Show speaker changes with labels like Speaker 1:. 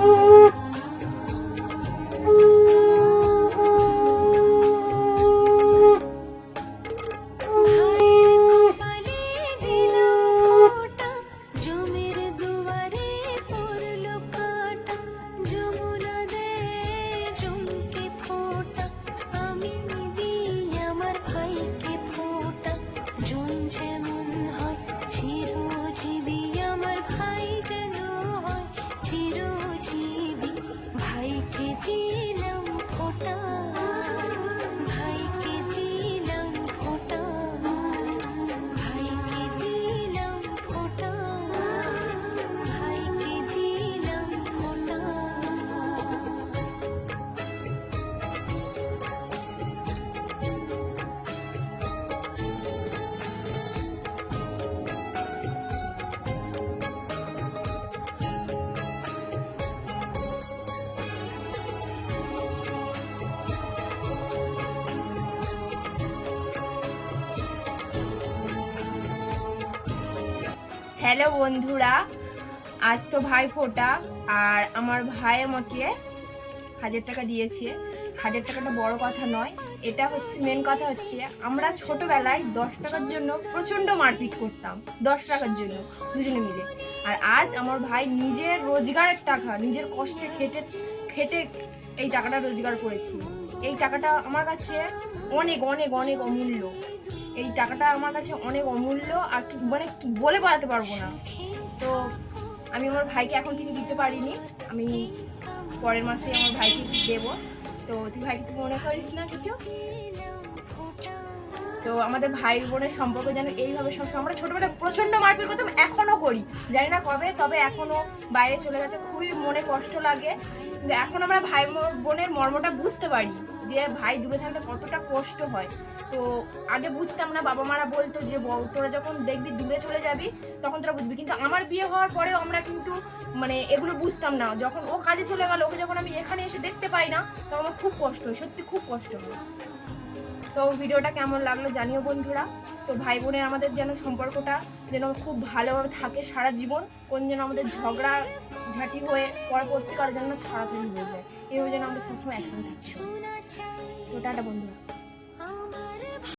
Speaker 1: Oh. 아! Hello বন্ধুরা, আজ তো ভাই ফোটা আর আমার ভাই আমাকে হাজার টাকা দিয়েছে। হাজার টাকাটা বড় কথা নয়, এটা হচ্ছে মেন কথা হচ্ছে, আমরা ছোটবেলায় দশ টাকার জন্য প্রচণ্ড মারপিট করতাম, দশ টাকার জন্য দুজনে মিলে। আর আজ আমার ভাই নিজের রোজগারের টাকা, নিজের কষ্টে খেটে খেটে এই টাকাটা রোজগার করেছি। এই টাকাটা আমার কাছে অনেক অনেক অনেক অমূল্য। এই টাকাটা আমার কাছে অনেক অমূল্য আর মানে বলে বোঝাতে পারব না। তো আমি আমার ভাইকে এখন কিছু দিতে পারিনি। আমি পরের মাসে আমার ভাইকে দেবো। তো তুই ভাই কিছু মনে করিস না কিছু? তো আমাদের ভাই বোনের সম্পর্ক যেন এইভাবে সব আমরা ছোটবেলায় প্রচণ্ড মারপিট করতাম এখনও করি। জানি না কবে, তবে এখনও বাইরে চলে গেছে, খুবই মনে কষ্ট লাগে। এখন আমরা ভাই বোনের মর্মটা বুঝতে পারি, যে ভাই দূরে থাকলে কতটা কষ্ট হয়। তো আগে বুঝতাম না, বাবা মারা বলতো যে তোরা যখন দেখবি দূরে চলে যাবি, তখন তোরা বুঝবি। কিন্তু আমার বিয়ে হওয়ার পরেও আমরা কিন্তু মানে এগুলো বুঝতাম না। যখন ও কাজে চলে গেল, ওকে যখন আমি এখানে এসে দেখতে পাই না, তখন আমার খুব কষ্ট হয়, সত্যি খুব কষ্ট হয়। তো ভিডিওটা কেমন লাগল জানিও বন্ধুরা। তো ভাই বোনের আমাদের যেন সম্পর্কটা যেন খুব ভালোভাবে থাকে সারা জীবন, কোন যেন আমাদের ঝগড়া ঝাঁটি হয়ে পরবর্তীকালে যেন ছাড়াছাড়ি হয়ে যায় এইভাবে যেন আমরা সবসময় একসঙ্গে থাকছি তো টাটা বন্ধুরা।